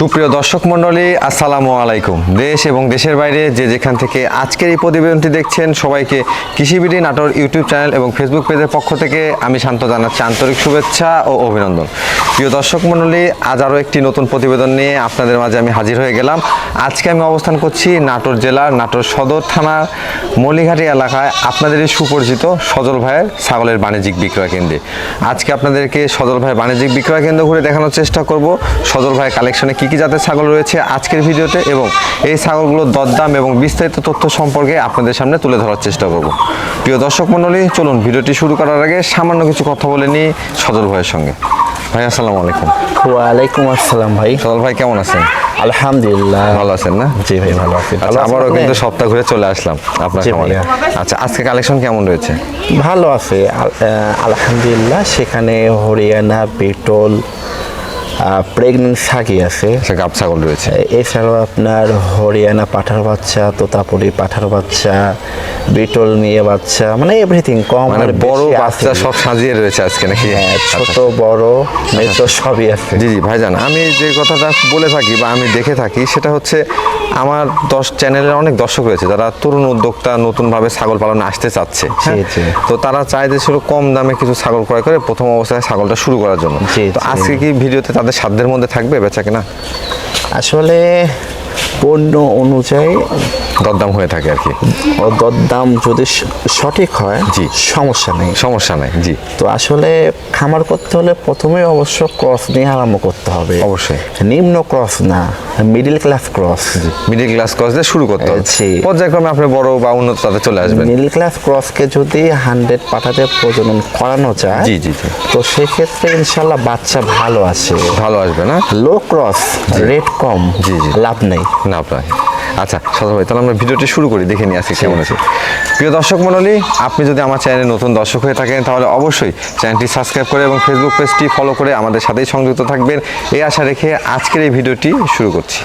সুপ্রিয় দর্শক মণ্ডলী, আসসালামু আলাইকুম। দেশ এবং দেশের বাইরে যে যেখান থেকে আজকের এই প্রতিবেদনটি দেখছেন, সবাইকে কৃষিবিডি নাটোর ইউটিউব চ্যানেল এবং ফেসবুক পেজের পক্ষ থেকে আমি শান্ত জানাচ্ছি আন্তরিক শুভেচ্ছা ও অভিনন্দন। প্রিয় দর্শক মণ্ডলী, আজ আরও একটি নতুন প্রতিবেদন নিয়ে আপনাদের মাঝে আমি হাজির হয়ে গেলাম। আজকে আমি অবস্থান করছি নাটোর জেলার নাটোর সদর থানার মলিঘাটি এলাকায় আপনাদের এই সুপরিচিত সজল ভাইয়ের ছাগলের বাণিজ্যিক বিক্রয় কেন্দ্রে। আজকে আপনাদেরকে সজল ভাইয়ের বাণিজ্যিক বিক্রয় কেন্দ্র ঘুরে দেখানোর চেষ্টা করব। সজল ভাইয়ের কালেকশনে কী কী জাতের ছাগল রয়েছে আজকের ভিডিওতে এবং এই ছাগলগুলোর দরদাম এবং বিস্তারিত তথ্য সম্পর্কে আপনাদের সামনে তুলে ধরার চেষ্টা করব। প্রিয় দর্শক মণ্ডলী চলুন ভিডিওটি শুরু করার আগে সামান্য কিছু কথা বলে নিই সজল ভাইয়ের সঙ্গে। ভাই আসসালামু আলাইকুম। ওয়ালাইকুম আসসালাম ভাই। সজল ভাই কেমন আছেন? আলহামদুলিল্লাহ। ভালো আছেন না? জি ভাই ভালো আছি। আচ্ছা আবারও কিন্তু সপ্তাহ ঘুরে চলে আসলাম আপনার খামারে আচ্ছা আজকে কালেকশন কেমন রয়েছে? ভালো আছে আলহামদুলিল্লাহ। সেখানে হরিয়ানা পেট্রোল প্রেগনেন্ট সাকি আছে। আচ্ছা গাব ছাগল রয়েছে। এছাড়াও আপনার হরিয়ানা পাঠার বাচ্চা তোতাপুরি পাঠার বাচ্চা বিটল নিয়ে বাচ্চা মানে এভরিথিং কম মানে বড় বাচ্চা সব সাজিয়ে রয়েছে আজকে নাকি? হ্যাঁ, আচ্ছা। ছোট বড় মেজো সবই আছে। জি জি ভাইজান আমি যে কথাটা বলে থাকি বা আমি দেখে থাকি সেটা হচ্ছে আমার দশ চ্যানেলের অনেক দর্শক রয়েছে যারা তরুণ উদ্যোক্তা নতুনভাবে ছাগল পালনে আসতে চাচ্ছে। হ্যাঁ? তো তারা চায় যে কম দামে কিছু ছাগল ক্রয় করে প্রথম অবস্থায় ছাগলটা শুরু করার জন্য। তো আজকে কি ভিডিওতে তাদের সাধ্যের মধ্যে থাকবে বেচা কিনা? আসলে পণ্য অনুযায়ী দরদাম হয়ে থাকে আর কি। ও দরদাম যদি সঠিক হয় জি। সমস্যা নেই। সমস্যা নাই জি। তো আসলে খামার করতে হলে প্রথমে অবশ্য ক্রস নিয়ে আরম্ভ করতে হবে। অবশ্যই। নিম্ন ক্রস না middle class cross. Middle class cross দিয়ে শুরু করতে হবে। জি। পর্যায়ক্রমে আপনি বড় বা উন্নত তাতে চলে আসবেন। মিডিল ক্লাস ক্রসকে যদি হান্ড্রেড পাঠাতে প্রজনন করানো যায় জি, জি, জি। তো সেক্ষেত্রে ইনশাল্লাহ বাচ্চা ভালো আসে। ভালো আসবে না? লো ক্রস রেট কম জি, জি। লাভ নেই। না আপনার। আচ্ছা সদর ভাই তাহলে আমরা ভিডিওটি শুরু করি দেখে নিয়ে আসি কেমন আছে। প্রিয় দর্শক মণ্ডলী আপনি যদি আমার চ্যানেলে নতুন দর্শক হয়ে থাকেন তাহলে অবশ্যই চ্যানেলটি সাবস্ক্রাইব করে এবং ফেসবুক পেজটি ফলো করে আমাদের সাথেই সংযুক্ত থাকবেন। এই আশা রেখে আজকের এই ভিডিওটি শুরু করছি।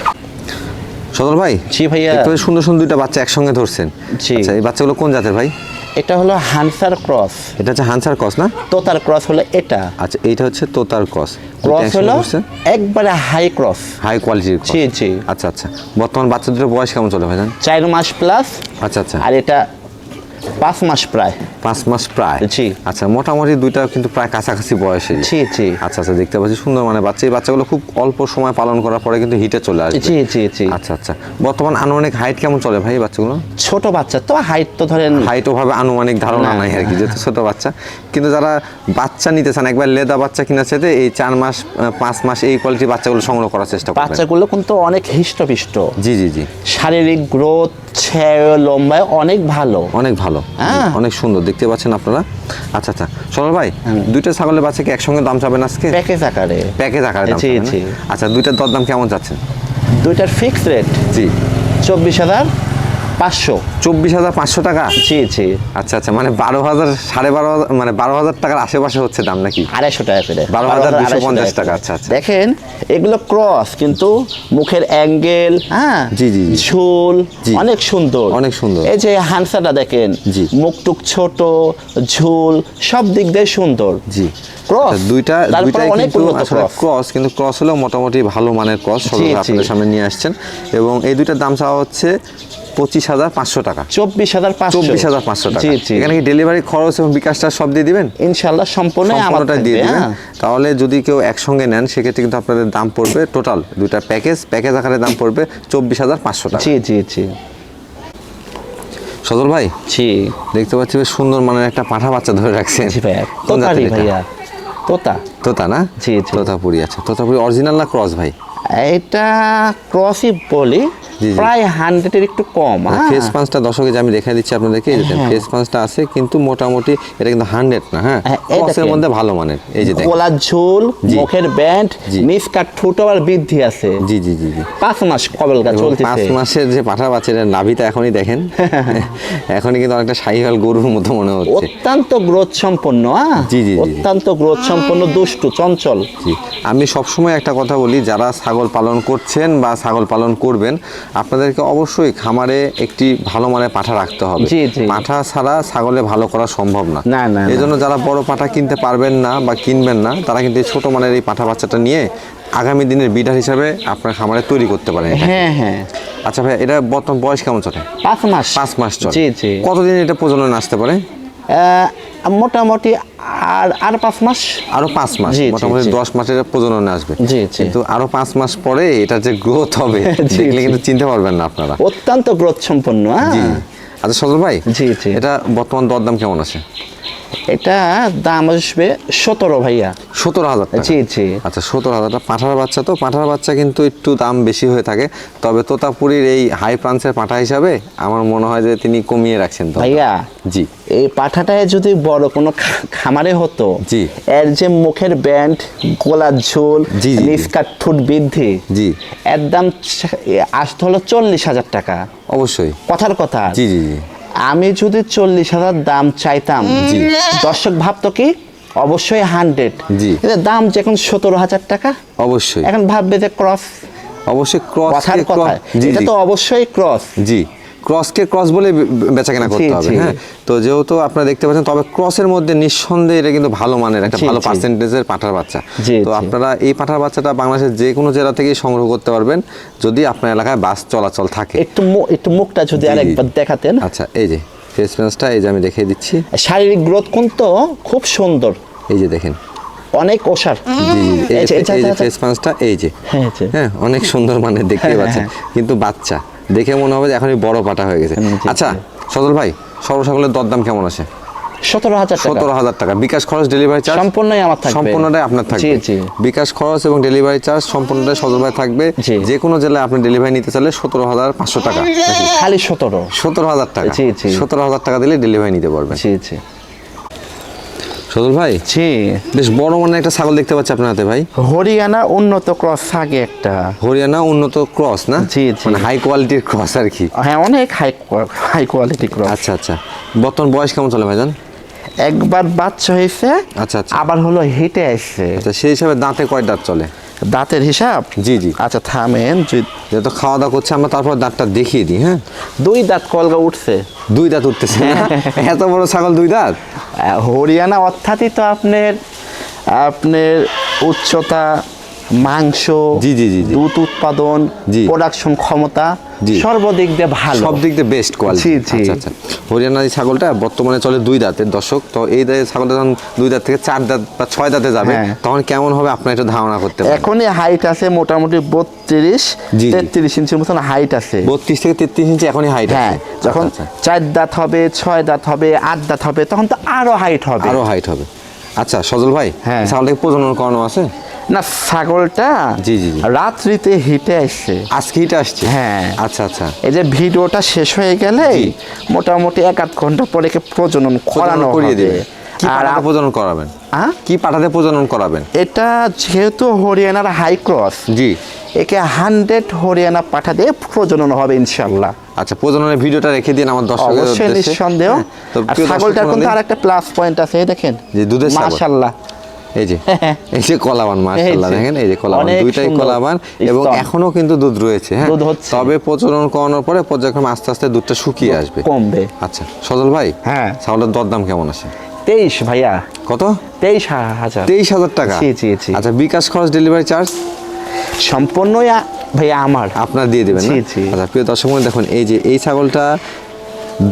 সদর ভাই জি ভাইয়া। সুন্দর সুন্দর দুইটা বাচ্চা একসঙ্গে ধরছেন। জি। আচ্ছা এই বাচ্চাগুলো কোন জাতের ভাই? এটা হলো হানসার ক্রস। এটা হচ্ছে হানসার ক্রস না? তোতার ক্রস হলো এটা। আচ্ছা এটা হচ্ছে তোতার ক্রস। ক্রস হলো একবারে হাই ক্রস। হাই কোয়ালিটির জি, জি। আচ্ছা আচ্ছা। বর্তমান বাচ্চাদের বয়স কেমন চলে ভাইজান? চার মাস প্লাস আচ্ছা আচ্ছা। আর এটা পাঁচ মাস প্রায়। পাঁচ মাস প্রায়? জি। আচ্ছা মোটামুটি দুইটা কিন্তু প্রায় কাছাকাছি বয়সে। জি, জি। আচ্ছা আচ্ছা দেখতে পাচ্ছি সুন্দর মানে বাচ্চা এই বাচ্চাগুলো খুব অল্প সময় পালন করার পরে কিন্তু হিটে চলে আসে জি জি জি। আচ্ছা আচ্ছা। বর্তমান আনুমানিক হাইট কেমন চলে ভাই বাচ্চাগুলো? ছোট বাচ্চা তো হাইট তো ধরেন হাইট ওভাবে আনুমানিক ধারণা নাই আর কি। যেহেতু ছোট বাচ্চা। কিন্তু যারা বাচ্চা নিতে চান একবার লেদা বাচ্চা কিনা চাইতে এই চার মাস পাঁচ মাস এই কোয়ালিটির বাচ্চাগুলো সংগ্রহ করার চেষ্টা করবেন। বাচ্চাগুলো কিন্তু অনেক হৃষ্টপিষ্ট। জি জি জি। শারীরিক গ্রোথ লম্বায় অনেক ভালো। অনেক ভালো। হ্যাঁ। অনেক সুন্দর দেখতে পাচ্ছেন আপনারা? আচ্ছা আচ্ছা। সরল ভাই দুইটা ছাগলের বাচ্চা কি একসঙ্গে দাম চাবেন আজকে? প্যাকেজ আকারে। প্যাকেজ আকারে দাম। আচ্ছা দুইটার দরদাম কেমন যাচ্ছে? দুইটার ফিক্স রেট জি। চব্বিশ হাজার পাঁচশো চব্বিশ হাজার পাঁচশো টাকা জি জি আচ্ছা আচ্ছা মানে বারো হাজার সাড়ে বারো হাজার মানে বারো হাজার টাকার আশেপাশে হচ্ছে দাম নাকি আড়াইশো টাকা করে 12,250 12,250 টাকা, আচ্ছা, আচ্ছা। দেখেন এগুলো ক্রস কিন্তু মুখের অ্যাঙ্গেল হ্যাঁ জি, জি। ঝুল। অনেক সুন্দর অনেক সুন্দর। এই যে হানসাটা দেখেন জি। মুখটুক ছোট ঝোল সব দিক দিয়ে সুন্দর জি Cross? আচ্ছা, দুইটা দুইটাই কিন্তু। ক্রস কিন্তু ক্রস হলেও মোটামুটি ভালো মানের ক্রস। আপনাদের সামনে নিয়ে আসছেন এবং এই দুইটার দাম চাওয়া হচ্ছে পঁচিশ হাজার পাঁচশো টাকা। চব্বিশ হাজার চব্বিশ হাজার পাঁচশো টাকা। এখানে কি ডেলিভারি খরচ এবং বিকাশটা সব দিয়ে দিবেন? ইনশাল্লাহ সম্পূর্ণ আমার সম্পূর্ণটা দিয়ে দিবেন। হ্যাঁ। তাহলে যদি কেউ একসঙ্গে নেন সেক্ষেত্রে কিন্তু আপনাদের দাম পড়বে টোটাল দুইটা প্যাকেজ প্যাকেজ আকারে দাম পড়বে চব্বিশ হাজার পাঁচশো টাকা। জি জি জি। সজল ভাই জি। দেখতে পাচ্ছি বেশ সুন্দর মানের একটা পাঠা বাচ্চা ধরে রাখছেন। জি ভাইয়া। কোন তোতা তোতা। না? জি। তোতাপুরি আচ্ছা তোতাপুরি অরিজিনাল না ক্রস ভাই? এটা ক্রসই বলি। প্রায় হান্ড্রেডের একটু কম হ্যাঁ। ফেস পাঁচটা দর্শকে যে আমি দেখাই দিচ্ছি আপনাদেরকে হ্যাঁ। ফেস পাঁচটা আছে কিন্তু মোটামুটি এটা কিন্তু হান্ড্রেড না হ্যাঁ হ্যাঁ, ক্রসের দেখেন। মধ্যে ভালো মানের এই যে গলার ঝোল মুখের ব্যান্ড জি। নিষ্কার ঠোঁট আবার বৃদ্ধি আছে জি জি জি পাঁচ মাস কবেলকা এবং পাঁচ মাসের যে পাঠা বাচ্চাটা নাভিটা এখনই দেখেন এখনই কিন্তু অনেকটা শাহিওয়াল গরুর মতো মনে হচ্ছে অত্যন্ত গ্রোথ সম্পন্ন জি, জি, জি। অত্যন্ত গ্রোথ সম্পন্ন দুষ্টু চঞ্চল জি আমি সবসময় একটা কথা বলি যারা ছাগল পালন করছেন বা ছাগল পালন করবেন আপনাদেরকে অবশ্যই খামারে একটি ভালো মানের পাঠা রাখতে হবে। পাঠা ছাড়া ছাগলে ভালো করা সম্ভব না। এই জন্য যারা বড় পাঠা কিনতে পারবেন না বা কিনবেন না তারা কিন্তু এই ছোট মানের এই পাঠা বাচ্চাটা নিয়ে আগামী দিনের বিডার হিসাবে আপনার খামারে তৈরি করতে পারেন হ্যাঁ হ্যাঁ। আচ্ছা ভাই এটা বর্তমান বয়স কেমন চলে? পাঁচ মাস। পাঁচ মাস চলে। কতদিন এটা প্রজনন আসতে পারে? মোটামুটি আর আর পাঁচ মাস? আরও পাঁচ মাস মোটামুটি দশ মাসের প্রজননে আসবে। জি। কিন্তু আরও পাঁচ মাস পরে এটা যে গ্রোথ হবে দেখলে কিন্তু চিনতে পারবেন না আপনারা। অত্যন্ত গ্রোথ সম্পন্ন হ্যাঁ। আচ্ছা সজল ভাই জি, জি। এটা বর্তমান দরদাম কেমন আছে? এটা দাম আসবে সতেরো ভাইয়া। সতেরো হাজার জি জি। আচ্ছা সতেরো হাজার টাকা পাঁঠার বাচ্চা তো পাঁঠার বাচ্চা কিন্তু একটু দাম বেশি হয়ে থাকে। তবে তোতাপুরীর এই হাই প্রান্সের পাঁঠা হিসাবে আমার মনে হয় যে তিনি কমিয়ে রাখছেন তো ভাইয়া জি। এই পাঠাটায় যদি বড় কোনো খামারে হতো জি। এর যে মুখের ব্যান্ড গোলার ঝোল জি। নিষ্কার ঠোঁট বৃদ্ধি জি। এর দাম আসতে হলো চল্লিশ হাজার টাকা। অবশ্যই। কথার কথা। জি জি জি। আমি যদি চল্লিশ হাজার দাম চাইতাম দর্শক ভাবতো কি অবশ্যই হান্ড্রেড। জি। দাম যে এখন সতেরো হাজার টাকা। অবশ্যই। এখন ভাববে যে ক্রস। অবশ্যই ক্রস কথার কথা। এটা তো অবশ্যই ক্রস। জি। ক্রসকে ক্রস বলে বেচা কেনা করতে হবে হ্যাঁ? তো যেহেতু আপনারা দেখতে পাচ্ছেন তবে ক্রসের মধ্যে নিঃসন্দেহে এটা কিন্তু ভালো মানের একটা ভালো পার্সেন্টেজের পাঠার বাচ্চা। তো আপনারা এই পাঠার বাচ্চাটা বাংলাদেশের যে কোনো জেলা থেকেই সংগ্রহ করতে পারবেন যদি আপনার এলাকায় বাস চলাচল থাকে। একটু একটু মুখটা যদি। আরেকবার দেখাতেন। আচ্ছা এই যে ফেস প্যান্সটা এই যে আমি দেখিয়ে দিচ্ছি। শারীরিক গ্রোথ কিন্তু খুব সুন্দর। এই যে দেখেন। অনেক ওষার। এই যে এই যে- এই যে এই যে- ফেস প্যান্সটা এই যে হ্যাঁ, এই যে। হ্যাঁ অনেক সুন্দর মানে দেখতে হ্যাঁ, পাচ্ছেন। হ্যাঁ। কিন্তু বাচ্চা। দেখে মনে হবে যে এখনই বড় পাটা হয়ে গেছে। আচ্ছা সজল ভাই সর্বসাকলের দরদাম কেমন আছে? সতেরো হাজার টাকা। সতেরো হাজার টাকা। বিকাশ খরচ ডেলিভারি চার্জ সম্পূর্ণই আমার থাকবে। সম্পূর্ণটাই আপনার থাকবে। বিকাশ খরচ এবং ডেলিভারি চার্জ সম্পূর্ণটাই সজল ভাই থাকবে। যে কোনো জেলায় আপনি ডেলিভারি নিতে চাইলে সতেরো হাজার পাঁচশো টাকা। খালি সতেরো। সতেরো হাজার টাকা। সতেরো হাজার টাকা দিলে ডেলিভারি নিতে পারবেন। জি জি। সজল ভাই? জি বেশ বড় মানে একটা ছাগল দেখতে পাচ্ছি আপনার হাতে ভাই। হরিয়ানা উন্নত ক্রস থাকে একটা। হরিয়ানা উন্নত ক্রস না? জি, জি। মানে হাই কোয়ালিটির ক্রস আর কি। হ্যাঁ অনেক হাই হাই কোয়ালিটি ক্রস। আচ্ছা আচ্ছা। বর্তমান বয়স কেমন চলে ভাইজান একবার বাচ্চা হয়েছে আচ্ছা আচ্ছা। আবার হলো হেঁটে আসছে আচ্ছা সেই হিসাবে দাঁতে কয় দাঁত চলে? দাঁতের হিসাব? জি জি। আচ্ছা থামেন যেহেতু খাওয়া দাওয়া করছে আমরা তারপর দাঁতটা দেখিয়ে দিই হ্যাঁ? দুই দাঁত কলগা উঠছে। দুই দাঁত উঠতেছে? এত বড় ছাগল দুই দাঁত? হরিয়ানা অর্থাৎই তো আপনার আপনার উচ্চতা মাংস জি, জি, জি। দুধ উৎপাদন জি। প্রোডাকশন ক্ষমতা। সর্বদিক দিয়ে ভালো সব দিক দিয়ে বেস্ট কোয়ালিটি জি, জি। আচ্ছা আচ্ছা হরিয়ানা ছাগলটা বর্তমানে চলে দুই দাঁতের দর্শক তো এই দাঁতের ছাগলটা যখন দুই দাঁত থেকে চার দাঁত বা ছয় দাঁতে যাবে হ্যাঁ। তখন কেমন হবে আপনার একটু ধারণা করতে পারেন এখনই হাইট আছে মোটামুটি বত্রিশ। তেত্রিশ ইঞ্চির মতন হাইট আছে বত্রিশ থেকে তেত্রিশ ইঞ্চি এখনই হাইট হ্যাঁ যখন চার দাঁত হবে ছয় দাঁত হবে আট দাঁত হবে তখন তো আরও হাইট হবে আরও হাইট হবে আচ্ছা সজল ভাই হ্যাঁ। ছাগলটাকে প্রজনন করানো আছে না ছাগলটা জি, জি। রাত্রিতে হিটে আসছে আজকে হিট আসছে? হ্যাঁ। আচ্ছা আচ্ছা। এই যে ভিডিওটা শেষ হয়ে গেলে মোটামুটি এক আধ ঘণ্টা পরে প্রজনন করানো করিয়ে দেবে। আর প্রজনন করাবেন? হ্যাঁ? কি পাঠাতে প্রজনন করাবেন? এটা যেহেতু হরিয়ানার হাই ক্রস জি। একে হান্ড্রেড হরিয়ানা পাঠা দিয়ে প্রজনন হবে ইনশাল্লাহ আচ্ছা প্রজননের ভিডিওটা রেখে দিন আমার দর্শকের অবশ্যই। নিঃসন্দেহ। হ্যাঁ, ছাগলটার কিন্তু মণ্ডলী, আর একটা প্লাস পয়েন্ট আছে দেখেন। যে দুধের। এই যে এই যে কলাবান মাশাআল্লাহ দেখেন এই যে কলাবান দুইটাই কলাবান এবং এখনও কিন্তু দুধ রয়েছে হ্যাঁ? তবে প্রজনন করানোর পরে পর্যায়ক্রমে আস্তে আস্তে দুধটা শুকিয়ে আসবে। কমবে। আচ্ছা সজল ভাই হ্যাঁ। ছাগলের দরদাম কেমন আছে? তেইশ ভাইয়া। কত? তেইশ হাজার। তেইশ হাজার টাকা? জি, জি, জি। আচ্ছা বিকাশ খরচ ডেলিভারি চার্জ? সম্পূর্ণই ভাইয়া আমার। আপনার দিয়ে দেবেন না? জি, জি। আচ্ছা প্রিয় দর্শক দেখুন এই যে এই ছাগলটা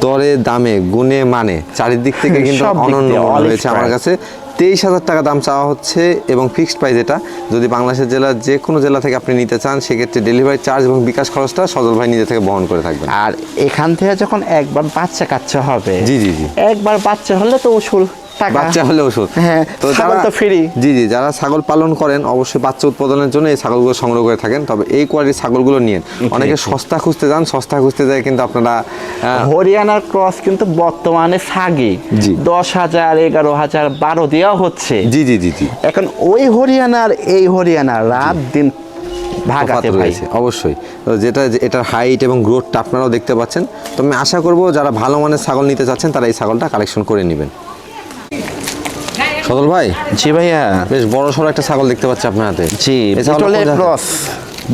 দরে দামে গুণে মানে চারিদিক থেকে কিন্তু অনন্য রয়েছে আমার কাছে। তেইশ হাজার টাকা দাম চাওয়া হচ্ছে এবং ফিক্সড প্রাইস এটা যদি বাংলাদেশের জেলার যে কোনো জেলা থেকে আপনি নিতে চান সেক্ষেত্রে ডেলিভারি চার্জ এবং বিকাশ খরচটা সজল ভাই নিজে থেকে বহন করে থাকবেন আর এখান থেকে যখন একবার বাচ্চা কাচ্চা হবে জি, জি, জি। একবার বাচ্চা হলে তো ওষুধ টাকা। বাচ্চা হলে ওষুধ হ্যাঁ, ছাগল তো free। জি জি যারা ছাগল পালন করেন অবশ্যই বাচ্চা উৎপাদনের জন্য এই ছাগলগুলো সংগ্রহ করে থাকেন। তবে এই কোয়ালিটির ছাগলগুলো নিয়ে অনেকে সস্তা খুঁজতে যান সস্তা খুঁজতে যায় কিন্তু আপনারা হরিয়ানার ক্রস কিন্তু বর্তমানে সাগি জি। দশ হাজার এগারো হাজার বারো দেওয়া হচ্ছে। জি জি জি জি। এখন ওই হরিয়ানার এই হরিয়ানা রাত দিন ভাগাতে তফাৎ রয়েছে অবশ্যই। তো যেটা এটার হাইট এবং গ্রোথটা আপনারাও দেখতে পাচ্ছেন। তো আমি আশা করব যারা ভালো মানের ছাগল নিতে চাচ্ছেন তারা এই ছাগলটা কালেকশন করে নেবেন। সদল ভাই? জি ভাইয়া। বেশ বড় সড়ো একটা ছাগল দেখতে পাচ্ছি আপনার হাতে। জি ক্রস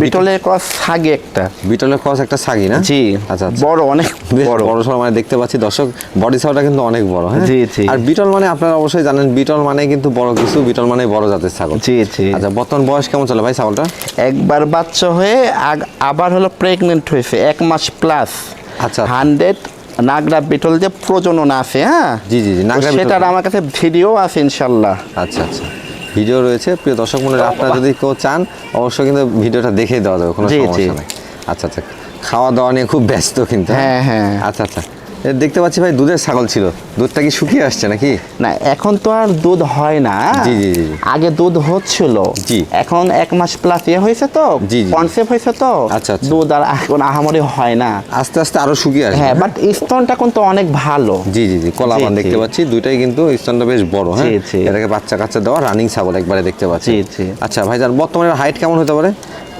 বিটলের ক্রস সাগে একটা। বিটলের ক্রস একটা সাগি না? জি আচ্ছা আচ্ছা। বড় অনেক বড়। বড় সড়ো মানে দেখতে পাচ্ছি। দর্শক বডি সাউটা কিন্তু অনেক বড় হ্যাঁ? জি, জি। আর বিটল মানে আপনারা অবশ্যই জানেন বিটল মানে কিন্তু বড় কিছু বিটল মানে বড় জাতের ছাগল। জি জি। আচ্ছা বর্তমান বয়স কেমন চলে ভাই ছাগলটা? একবার বাচ্চা হয়ে আবার হলো প্রেগনেন্ট হয়েছে এক মাস প্লাস আচ্ছা। হান্ড্রেড নাগরা বিটল যে প্রজনন আছে হ্যাঁ? জি, জি, জি, নাগরা। সেটার আমার কাছে ভিডিও আছে ইনশাল্লাহ। আচ্ছা আচ্ছা। ভিডিও রয়েছে। প্রিয় দর্শক মনে আপনারা যদি কেউ চান অবশ্যই কিন্তু ভিডিওটা দেখে দেওয়া যাবে কোনো সমস্যা নেই। আচ্ছা আচ্ছা। খাওয়া দাওয়া নিয়ে খুব ব্যস্ত কিন্তু হ্যাঁ, হ্যাঁ। আচ্ছা আচ্ছা। এ দেখতে পাচ্ছি ভাই দুধের ছাগল ছিল। দুধটা কি শুকিয়ে আসছে নাকি? না এখন তো আর দুধ হয় না। জি, জি, জি। আগে দুধ হচ্ছিল। জি। এখন এক মাস প্লাস ইয়ে হয়েছে তো। জি। কনসেপ্ট হয়েছে তো। আচ্ছা, আচ্ছা। দুধ আর এখন আহামরি হয় না। আস্তে আস্তে আরও শুকিয়ে আসবে। হ্যাঁ বাট স্তনটা কিন্তু অনেক ভালো। জি জি জি কলা পান দেখতে পাচ্ছি। দুইটাই কিন্তু স্তনটা বেশ বড় হ্যাঁ। এটাকে বাচ্চা কাচ্চা দেওয়া রানিং ছাগল একবারে দেখতে পাচ্ছি। জি, জি। আচ্ছা ভাইজান বর্তমানে হাইট কেমন হতে পারে?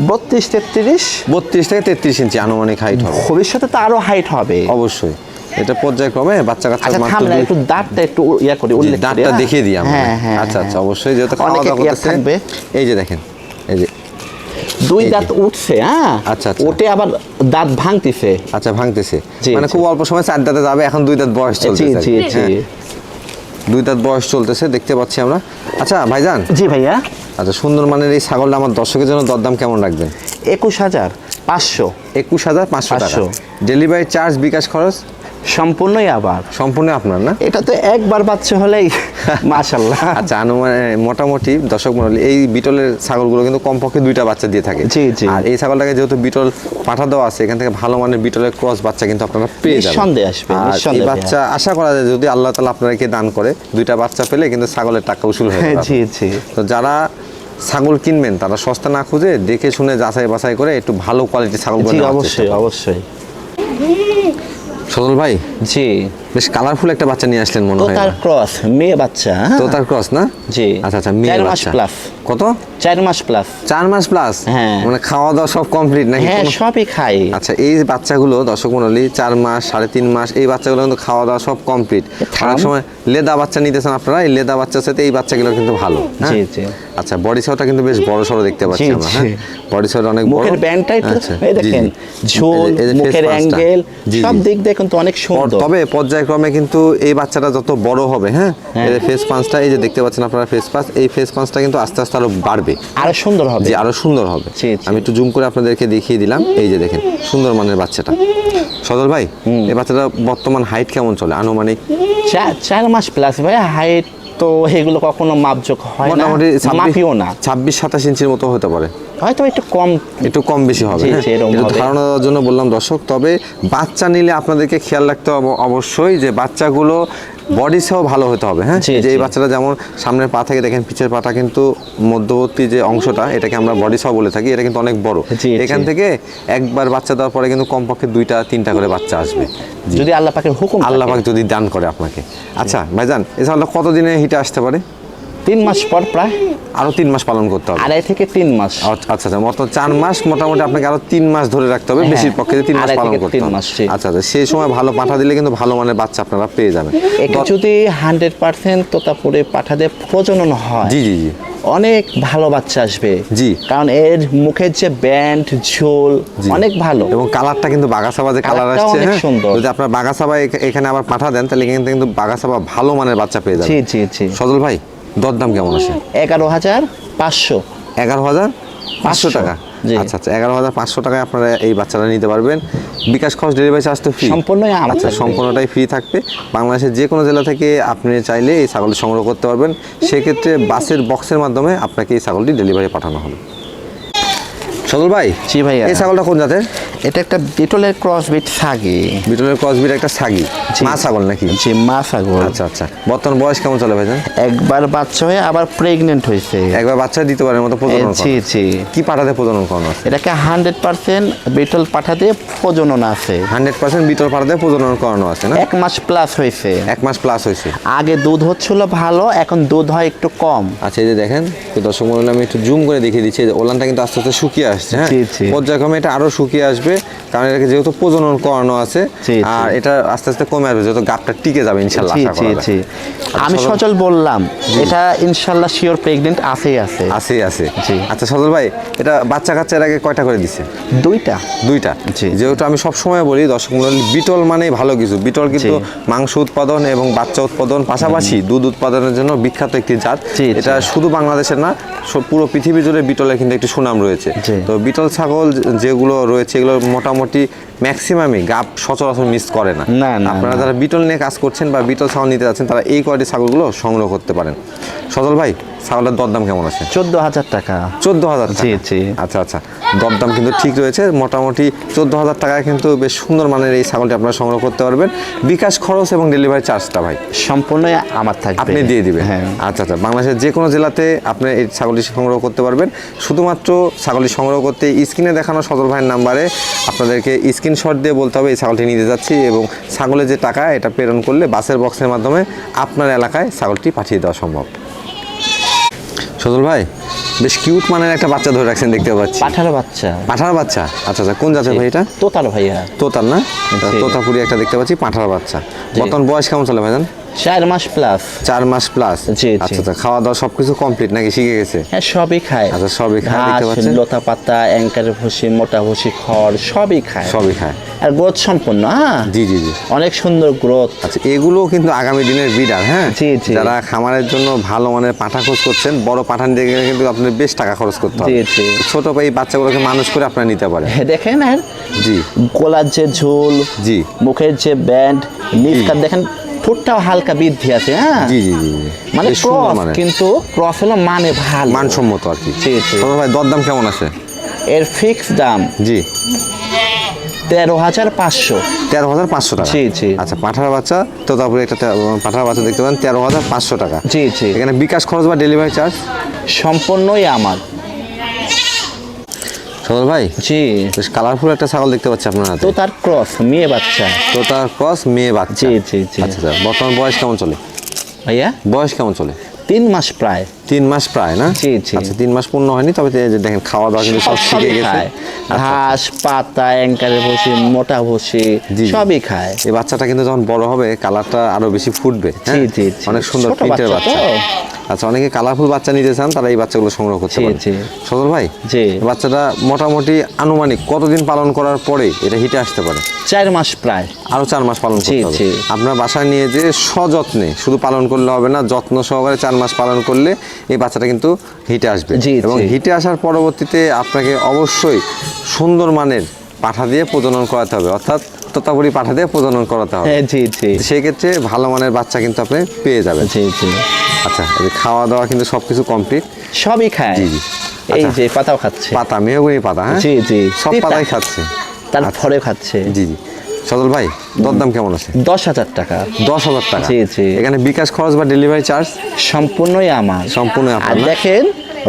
বত্রিশ তেত্রিশ। বত্রিশ থেকে তেত্রিশ ইঞ্চি আনুমানিক হাইট হবে। ভবিষ্যতে তো আরও হাইট হবে। অবশ্যই। এটা পর্যায়ক্রমে বাচ্চা কাচ্চা আচ্ছা মাত্র থামলে দুই- একটু দাঁতটা একটু ইয়া করি উল্লেখ দাঁতটা হ্যাঁ? দেখিয়ে দিই আমরা। হ্যাঁ হ্যাঁ আচ্ছা আচ্ছা। অবশ্যই যেহেতু খাওয়া দাওয়া করতেছে এই যে দেখেন এই যে দুই দাঁত উঠছে হ্যাঁ? আচ্ছা, আচ্ছা। ওটে আবার দাঁত ভাঙতিছে। আচ্ছা ভাঙতেছে। মানে খুব অল্প সময় চার দাঁতে যাবে এখন দুই দাঁত বয়স চলতেছে জি জি। দুই দাঁত বয়স চলতেছে দেখতে পাচ্ছি আমরা। আচ্ছা ভাইজান। জি ভাইয়া। আচ্ছা সুন্দর মানের এই ছাগলটা আমার দর্শকের জন্য দরদাম কেমন রাখবেন? একুশ হাজার পাঁচশো। একুশ হাজার পাঁচশো টাকা। ডেলিভারি চার্জ বিকাশ খরচ সম্পূর্ণই আবার। সম্পূর্ণ আপনার না? এটা তো একবার বাচ্চা হলেই মাশাল্লাহ আচ্ছা আনুমান মোটামুটি দর্শক মন্ডলী এই বিটলের ছাগলগুলো কিন্তু কমপক্ষে দুইটা বাচ্চা দিয়ে থাকে। জি, জি। আর এই ছাগলটাকে যেহেতু বিটল পাঠা দেওয়া আছে এখান থেকে ভালো মানের বিটলের ক্রস বাচ্চা কিন্তু আপনারা পেয়ে যাবেন। নিঃসন্দেহে আসবে, এই বাচ্চা আশা করা যায় যদি আল্লাহ তালা আপনাদেরকে দান করে দুইটা বাচ্চা পেলে কিন্তু ছাগলের টাকা উসুল হয়ে যাবে। জি জি। তো যারা ছাগল কিনবেন তারা সস্তা না খুঁজে দেখে শুনে যাচাই বাছাই করে একটু ভালো কোয়ালিটির ছাগল অবশ্যই অবশ্যই। সজল ভাই? জি। বেশ কালারফুল একটা বাচ্চা নিয়ে আসলেন মনে হয়। তার ক্রস মেয়ে বাচ্চা তোতার তো তার ক্রস না? জি। আচ্ছা আচ্ছা মেয়ে বাচ্চা। প্লাস কত? চার মাস প্লাস চার মাস প্লাস হ্যাঁ। মানে খাওয়া দাওয়া সব কমপ্লিট নাকি হ্যাঁ সবই খাই। আচ্ছা এই বাচ্চাগুলো দর্শক মন্ডলী চার মাস সাড়ে তিন মাস এই বাচ্চাগুলো কিন্তু খাওয়া দাওয়া সব কমপ্লিট অনেক সময় লেদা বাচ্চা নিতেছেন আপনারা এই লেদা বাচ্চার সাথে এই বাচ্চাগুলো কিন্তু ভালো হ্যাঁ? জি, জি। আচ্ছা বডি সাউটা কিন্তু বেশ বড় সড়ো দেখতে পাচ্ছি আমরা হ্যাঁ? বডি সাউট অনেক বড়। মুখের ব্যান্ডটা একটু আচ্ছা, এই দেখেন ঝোল মুখের অ্যাঙ্গেল সব দিক দিয়ে কিন্তু অনেক সুন্দর। তবে পর্যায়ক্রমে কিন্তু এই বাচ্চাটা যত বড় হবে হ্যাঁ? যে ফেস পাঁচটা এই যে দেখতে পাচ্ছেন আপনারা ফেস পাঁচ এই ফেস পাঁচটা কিন্তু আস্তে আস্তে আরও বাড়বে। আরও সুন্দর হবে। যে আরও সুন্দর হবে। জি, জি। আমি একটু জুম করে আপনাদেরকে দেখিয়ে দিলাম। এই যে দেখেন সুন্দর মানের বাচ্চাটা। সদর ভাই এই বাচ্চাটা বর্তমান হাইট কেমন চলে? আনুমানিক? চার মাস প্লাস ভাই হাইট তো এগুলো কখনো মাপযোগ হয় না। মোটামুটি মাপিও না। ছাব্বিশ সাতাশ ইঞ্চির মতো হতে পারে। হয়তো একটু কম একটু কম বেশি হবে। জি? জি, একটু ধারণা দেওয়ার জন্য বললাম দর্শক তবে বাচ্চা নিলে আপনাদেরকে খেয়াল রাখতে হবে অবশ্যই যে বাচ্চাগুলো বডি সহ ভালো হতে হবে হ্যাঁ? যে এই বাচ্চাটা যেমন সামনের পা থেকে দেখেন পিছের পাটা কিন্তু মধ্যবর্তী যে অংশটা এটাকে আমরা বডি সহ বলে থাকি এটা কিন্তু অনেক বড়। এখান থেকে একবার বাচ্চা দেওয়ার পরে কিন্তু কমপক্ষে দুইটা তিনটা করে বাচ্চা আসবে। যদি আল্লাহ পাকের হুকুম আল্লাহ পাক যদি দান করে আপনাকে। আচ্ছা ভাইজান এছাড়া কতদিনে হিটে আসতে পারে? তিন মাস পর প্রায় আরও তিন মাস পালন করতে হবে। আড়াই থেকে তিন মাস। আচ্ছা আচ্ছা আচ্ছা, মতো চার মাস মোটামুটি আপনাকে আরও তিন মাস ধরে রাখতে হবে হ্যাঁ, বেশির পক্ষে তিন মাস পালন থেকে করতে হবে। মাস, আচ্ছা আচ্ছা সেই সময় ভালো পাঠা দিলে কিন্তু ভালো মানের বাচ্চা আপনারা পেয়ে যাবেন। যদি হান্ড্রেড পার্সেন্ট তোতাপুরে পাঠাতে প্রজনন হয় জি জি জি। অনেক ভালো বাচ্চা আসবে। জি। কারণ এর মুখের যে ব্যান্ড ঝোল অনেক ভালো। এবং কালারটা কিন্তু বাগাসাবা যে কালার আসছে হ্যাঁ সুন্দর। যদি আপনার বাগাসাবা এখ- এখানে আবার পাঠা দেন তাহলে এখানে কিন্তু বাগাসাবা ভালো মানের বাচ্চা পেয়ে যাবে জি জি জি। সজল ভাই? দরদাম কেমন আছে? এগারো হাজার পাঁচশো। এগারো হাজার পাঁচশো টাকা? আচ্ছা আচ্ছা এগারো হাজার পাঁচশো টাকায় আপনারা এই বাচ্চাটা নিতে পারবেন। বিকাশ খরচ ডেলিভারি চার্জ তো ফ্রি সম্পূর্ণই আমার আচ্ছা সম্পূর্ণটাই ফ্রি থাকবে। বাংলাদেশের যে কোনো জেলা থেকে আপনি চাইলে এই ছাগলটি সংগ্রহ করতে পারবেন। সেক্ষেত্রে বাসের বক্সের মাধ্যমে আপনাকে এই ছাগলটি ডেলিভারি পাঠানো হবে। সদল ভাই জি ভাইয়া। এই ছাগলটা কোন জাতের? এটা একটা বিটলের ক্রস বিট সাগি বিটলের ক্রসবির একটা ছাগি। জি। মা ছাগল নাকি? যে মা ছাগল। আচ্ছা আচ্ছা। বর্তমান বয়স কেমন চলে ভাইজান? একবার বাচ্চা হয়ে আবার প্রেগনেন্ট হয়েছে একবার বাচ্চা দিতে পারে মতো প্রজনন জি। জি। কি পাঠাতে প্রজনন করানো আছে এটাকে হান্ড্রেড পার্সেন্ট বিটল পাঠাতে প্রজনন আছে। হান্ড্রেড পার্সেন্ট বিটল পাঠাতে প্রজনন করানো আছে না? এক মাস প্লাস হয়েছে এক মাস প্লাস হয়েছে আগে দুধ হচ্ছিল ভালো এখন দুধ হয় একটু কম। আচ্ছা এই যে দেখেন তো দর্শক মন্ডলী আমি একটু জুম করে দেখিয়ে দিচ্ছি। ওলানটা কিন্তু আস্তে আস্তে শুকিয়ে আসছে হ্যাঁ। পর্যায়ক্রমে এটা আরও শুকিয়ে আসবে কারণ এটাকে যেহেতু প্রজনন করানো আছে। আর এটা আস্তে আস্তে কমে আসবে যেহেতু গাপটা টিকে যাবে ইনশাল্লাহ আচ্ছা, আমি সজল বললাম এটা ইনশাল্লাহ শিওর প্রেগনেন্ট আছেই আছে। আছে আছে। আচ্ছা সজল ভাই এটা বাচ্চা কাচ্চা এর আগে কয়টা করে দিছে? দুইটা। দুইটা? জি। যেহেতু আমি সব সময় বলি দর্শক মন্ডলী বিটল মানেই ভালো কিছু। বিটল কিন্তু মাংস উৎপাদন এবং বাচ্চা উৎপাদন পাশাপাশি দুধ উৎপাদনের জন্য বিখ্যাত একটি জাত। এটা শুধু বাংলাদেশের না পুরো পৃথিবী জুড়ে বিটলের কিন্তু একটি সুনাম রয়েছে। তো বিটল ছাগল যেগুলো রয়েছে এগুলো মোটামুটি ম্যাক্সিমামই গাপ সচরাচর মিস করে না। না, আপনারা যারা বিটল নিয়ে কাজ করছেন বা বিটল ছাগল নিতে যাচ্ছেন তারা এই কয়টি ছাগলগুলো সংগ্রহ করতে পারেন। সজল ভাই ছাগলের দরদাম কেমন আছে? চোদ্দ হাজার টাকা। চোদ্দ হাজার জি, জি। আচ্ছা আচ্ছা। দরদাম কিন্তু ঠিক রয়েছে। মোটামুটি চোদ্দ হাজার টাকায় কিন্তু বেশ সুন্দর মানের এই ছাগলটি আপনারা সংগ্রহ করতে পারবেন। বিকাশ খরচ এবং ডেলিভারি চার্জটা ভাই? সম্পূর্ণ আমার থাকবে। আপনি দিয়ে দিবেন? হ্যাঁ। আচ্ছা আচ্ছা। বাংলাদেশের যে কোনো জেলাতে আপনি এই ছাগলটি সংগ্রহ করতে পারবেন। শুধুমাত্র ছাগলটি সংগ্রহ করতে স্ক্রিনে দেখানো সদর ভাইয়ের নাম্বারে আপনাদেরকে স্ক্রিনশট দিয়ে বলতে হবে এই ছাগলটি নিতে যাচ্ছি এবং ছাগলের যে টাকা এটা প্রেরণ করলে বাসের বক্সের মাধ্যমে আপনার এলাকায় ছাগলটি পাঠিয়ে দেওয়া সম্ভব। সজল ভাই বেশ কিউট মানের একটা বাচ্চা ধরে রাখছেন দেখতে পাচ্ছি। আঠারো বাচ্চা। আঠারো বাচ্চা? আচ্ছা আচ্ছা কোন জাতের ভাই এটা? তোতার ভাইয়া। তোতার না। তোতাপুরি একটা দেখতে পাচ্ছি পাঠার বাচ্চা। বর্তমান বয়স কেমন চলে ভাইজান? চার মাস প্লাস চার মাস প্লাস জি। আচ্ছা আচ্ছা খাওয়া দাওয়া সবকিছু কমপ্লিট নাকি শিখে গেছে? হ্যাঁ সবই খায়। আচ্ছা, সবই খায়, দেখতে পাচ্ছেন? লতা পাতা অ্যাঙ্কারের ভুসি মোটা ভুসি খড় সবই খায়। সবই খায়। আর গ্রোথ সম্পন্ন হ্যাঁ? জি জি জি। অনেক সুন্দর গ্রোথ। আচ্ছা এগুলো কিন্তু আগামী দিনের বিডার হ্যাঁ? জি, জি। যারা খামারের জন্য ভালো মানের পাঠা খোঁজ করছেন বড় পাঠান দিয়ে গেলে কিন্তু আপনার বেশ টাকা খরচ করতে হবে। জি, জি। ছোট এই বাচ্চাগুলোকে মানুষ করে আপনারা নিতে পারেন। দেখেন জি। গলার যে ঝোল জি। মুখের যে ব্যান্ড নিচটা দেখেন ঠোঁটটাও হালকা বৃদ্ধি আছে হ্যাঁ? জি জি জি। মানে ক্রস কিন্তু ক্রস হলো মানে ভালো। মানসম্মত আর কি। জি, জি। ভাই দরদাম কেমন আছে এর ফিক্স দাম। জি। তেরো হাজার পাঁচশো। তেরো হাজার পাঁচশো টাকা? জি, জি। আচ্ছা পাঠার বাচ্চা তো তারপরে একটা পাঠার বাচ্চা দেখতে পান তেরো হাজার পাঁচশো টাকা। জি জি। এখানে বিকাশ খরচ বা ডেলিভারি চার্জ সম্পূর্ণই আমার। সদর ভাই? জি। বেশ কালারফুল একটা ছাগল দেখতে পাচ্ছি আপনার হাতে। তো তার ক্রস মেয়ে বাচ্চা। তো তার ক্রস মেয়ে বাচ্চা। জি জি জি। আচ্ছা আচ্ছা। বর্তমান বয়স কেমন চলে? ভাইয়া? বয়স কেমন চলে? তিন মাস প্রায়। তিন মাস প্রায় না? জি, জি। আচ্ছা তিন মাস পূর্ণ হয়নি তবে দেখেন খাওয়া দাওয়া কিন্তু সব শিখে গেছে। ঘাস পাতা অ্যাঙ্কারে ভুসি মোটা ভুসি। সবই খায়। এই বাচ্চাটা কিন্তু যখন বড় হবে কালারটা আরও বেশি ফুটবে হ্যাঁ? জি, জি। অনেক সুন্দর প্রিন্টের বাচ্চা আচ্ছা অনেকে কালারফুল বাচ্চা নিতে চান তারা এই বাচ্চাগুলো সংগ্রহ করতে জি, সদর ভাই জি। বাচ্চাটা মোটামুটি আনুমানিক কতদিন পালন করার পরে এটা হিটে আসতে পারে? চার মাস প্রায়। আরও চার মাস পালন করতে হবে। আপনার বাসায় নিয়ে যে সযত্নে শুধু পালন করলে হবে না যত্ন সহকারে চার মাস পালন করলে এই বাচ্চাটা কিন্তু হিটে আসবে। এবং। হিটে আসার পরবর্তীতে আপনাকে অবশ্যই সুন্দর মানের পাঠা দিয়ে প্রজনন করাতে হবে। অর্থাৎ তোতাপুরি পাঠা দিয়ে প্রজনন করাতে হবে। হ্যাঁ জি জি। সেই ক্ষেত্রে ভালো মানের বাচ্চা কিন্তু আপনি পেয়ে যাবেন। জি জি। আচ্ছা খাওয়া দাওয়া কিন্তু সবকিছু কমপ্লিট সবই খায়। জি, জি। এই আচ্ছা। যে পাতাও খাচ্ছে। পাতা মেহগুনি পাতা হ্যাঁ? জি, জি। সব পাতাই খাচ্ছে। তারপরে খাচ্ছে। জি জি। সদল ভাই দরদাম কেমন আছে? দশ হাজার টাকা। দশ হাজার টাকা? জি, জি। এখানে বিকাশ খরচ বা ডেলিভারি চার্জ সম্পূর্ণই আমার। সম্পূর্ণ আর দেখেন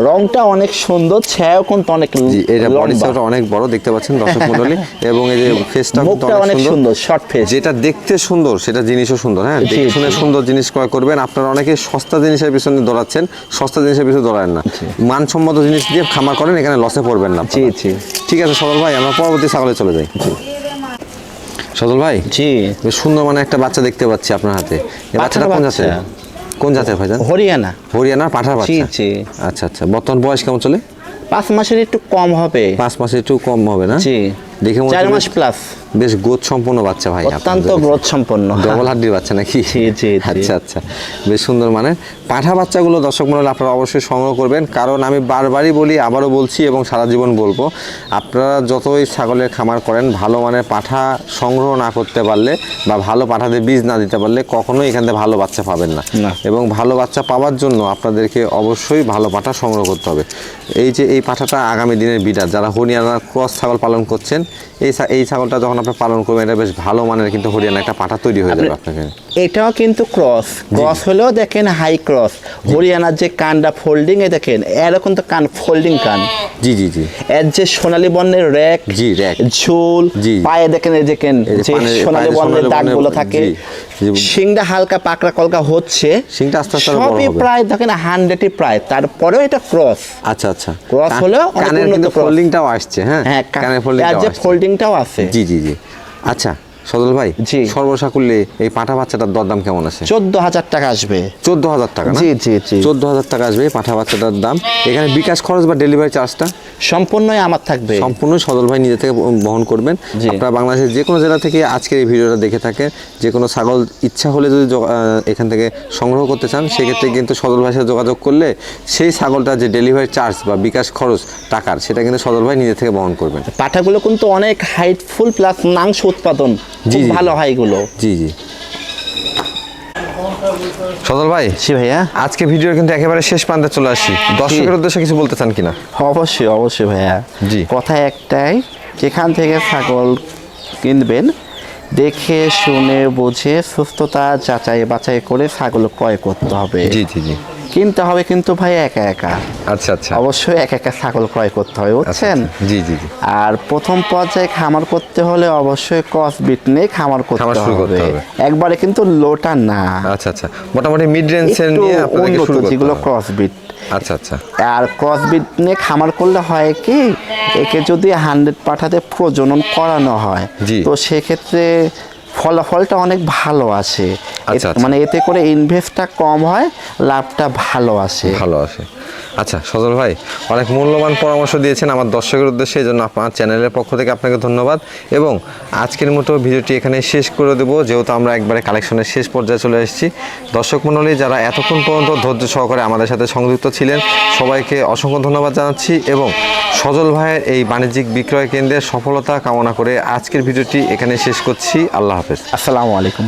রংটা অনেক সুন্দর ছায়াও কিন্তু অনেক জি এটা বডি। সাইজটা অনেক বড় দেখতে পাচ্ছেন দর্শক মণ্ডলী। এবং এই যে ফেসটা কিন্তু অনেক সুন্দর। শর্ট ফেস যেটা দেখতে সুন্দর সেটা জিনিসও সুন্দর হ্যাঁ? জি, দেখে শুনে সুন্দর জিনিস ক্রয় করবেন। আপনারা অনেকে সস্তা জিনিসের পিছনে দৌড়াচ্ছেন সস্তা জিনিসের পিছনে দৌড়ান না। মানসম্মত জিনিস দিয়ে খামার করেন এখানে লসে পড়বেন না জি জি। ঠিক আছে সদল ভাই আমরা পরবর্তী ছাগলে চলে যাই। সদল ভাই? জি। সুন্দর মানে একটা বাচ্চা দেখতে পাচ্ছি আপনার হাতে। বাচ্চাটা কোন। জাতের? কোন জাতের ভাইজান হরিয়ানা। হরিয়ানা পাঠার বাচ্চা? জি। আচ্ছা আচ্ছা। বর্তমান বয়স কেমন চলে? পাঁচ মাসের একটু কম হবে। পাঁচ মাসে একটু কম হবে না? জি। দেখে মনে চার মাস প্লাস বেশ গোদ সম্পন্ন বাচ্চা ভাই অত্যন্ত গ্রোথ সম্পন্ন ডবল হাড্ডির বাচ্চা নাকি। আচ্ছা আচ্ছা। বেশ সুন্দর মানে। পাঠা বাচ্চাগুলো দর্শক মনে আপনারা অবশ্যই সংগ্রহ করবেন। কারণ আমি বারবারই বলি আবারও বলছি এবং সারা জীবন বলব আপনারা যতই ছাগলের খামার করেন ভালো মানের পাঠা সংগ্রহ না করতে পারলে বা ভালো পাঠাতে বীজ না দিতে পারলে কখনোই এখান থেকে ভালো বাচ্চা পাবেন না। এবং ভালো বাচ্চা পাওয়ার জন্য আপনাদেরকে অবশ্যই ভালো পাঠা সংগ্রহ করতে হবে। এই যে এই পাঠাটা আগামী দিনের বিডার যারা হরিয়ানা ক্রস ছাগল পালন করছেন এই এই ছাগলটা যখন আপনি পালন করবেন এটা বেশ ভালো মানের কিন্তু হরিয়ানা একটা পাঠা তৈরি হয়ে যাবে আপনাকে। এটাও কিন্তু ক্রস ক্রস হলেও দেখেন হাই ক্রস হরিয়ানার যে কানটা ফোল্ডিং এ দেখেন এরকম তো কান ফোল্ডিং কান। জি জি জি। এর যে সোনালী বর্ণের র্যাক জি, র্যাক ঝুল পায়ে দেখেন এই দেখেন যে সোনালী বর্ণের দাগগুলো থাকে। শিংটা হালকা পাকড়া কলকা হচ্ছে। শিংটা আস্তে আস্তে সবই প্রায় দেখেন হান্ড্রেডই প্রায়। তারপরেও এটা ক্রস আচ্ছা আচ্ছা। ক্রস হলেও কানের কিন্তু ফোল্ডিংটাও আসছে হ্যাঁ? হ্যাঁ কানের আর ফোল্ডিংটাও যে ফোল্ডিংটাও আছে। জি জি জি। আচ্ছা সদল ভাই জি। সর্বসাকুল্যে এই পাঠা বাচ্চাটার দরদাম কেমন আছে? চোদ্দ হাজার টাকা আসবে। চোদ্দ হাজার টাকা জি, জি, জি। চোদ্দ হাজার টাকা আসবে পাঠা বাচ্চাটার দাম। এখানে বিকাশ খরচ বা ডেলিভারি চার্জটা সম্পূর্ণই আমার থাকবে। সম্পূর্ণ সদল ভাই নিজে থেকে বহন করবেন। আপনারা বাংলাদেশের যে কোনো জেলা থেকে আজকের এই ভিডিওটা দেখে থাকেন। যে কোনো ছাগল ইচ্ছা হলে যদি এখান থেকে সংগ্রহ করতে চান সেক্ষেত্রে কিন্তু সদল ভাইয়ের সাথে যোগাযোগ করলে সেই ছাগলটার যে ডেলিভারি চার্জ বা বিকাশ খরচ টাকার সেটা কিন্তু সদল ভাই নিজে থেকে বহন করবেন। পাঠাগুলো কিন্তু অনেক হাইটফুল প্লাস মাংস উৎপাদন। জি। ভালো হয় এগুলো। জি জি। সদল ভাই জি ভাইয়া। আজকে ভিডিও কিন্তু একেবারে শেষ প্রান্তে চলে আসছি দর্শকের উদ্দেশ্যে কিছু বলতে চান কিনা? অবশ্যই অবশ্যই ভাইয়া। জি। কথা একটাই যেখান থেকে ছাগল কিনবেন দেখে শুনে বুঝে সুস্থতা যাচাই বাছাই করে ছাগল ক্রয় করতে হবে। জি জি জি। কিনতে হবে কিন্তু ভাই একা একা। আচ্ছা আচ্ছা। অবশ্যই একা একা ছাগল ক্রয় করতে হবে আচ্ছা, বুঝছেন? আচ্ছা। জি জি জি। আর প্রথম পর্যায়ে খামার করতে হলে অবশ্যই ক্রস বিট নিয়ে খামার করতে হবে। একবারে কিন্তু লোটা না। আচ্ছা আচ্ছা। মোটামুটি মিড রেঞ্জের নিয়ে আপনাদেরকে উন্নত শুরু করতে যেগুলো। ক্রস বিট আচ্ছা আচ্ছা। আর ক্রস বিট নিয়ে খামার করলে হয় কি একে যদি হান্ড্রেড পাঠাতে প্রজনন করানো হয়। তো সেক্ষেত্রে ফলাফলটা অনেক ভালো আসে আচ্ছা, আচ্ছা। মানে এতে করে ইনভেস্টটা কম হয় লাভটা ভালো আসে। ভালো আছে আচ্ছা সজল ভাই, অনেক মূল্যবান পরামর্শ দিয়েছেন আমার দর্শকের উদ্দেশ্যে, এই জন্য আপনার চ্যানেলের পক্ষ থেকে আপনাকে ধন্যবাদ। এবং আজকের মতো ভিডিওটি এখানে শেষ করে দেবো, যেহেতু আমরা একবারে কালেকশনের শেষ পর্যায়ে চলে এসেছি। দর্শক মণ্ডলী, যারা এতক্ষণ পর্যন্ত ধৈর্য সহকারে আমাদের সাথে সংযুক্ত ছিলেন, সবাইকে অসংখ্য ধন্যবাদ জানাচ্ছি এবং সজল ভাইয়ের এই বাণিজ্যিক বিক্রয় কেন্দ্রের সফলতা কামনা করে আজকের ভিডিওটি এখানে শেষ করছি। আল্লাহ হাফেজ। আসসালামু আলাইকুম।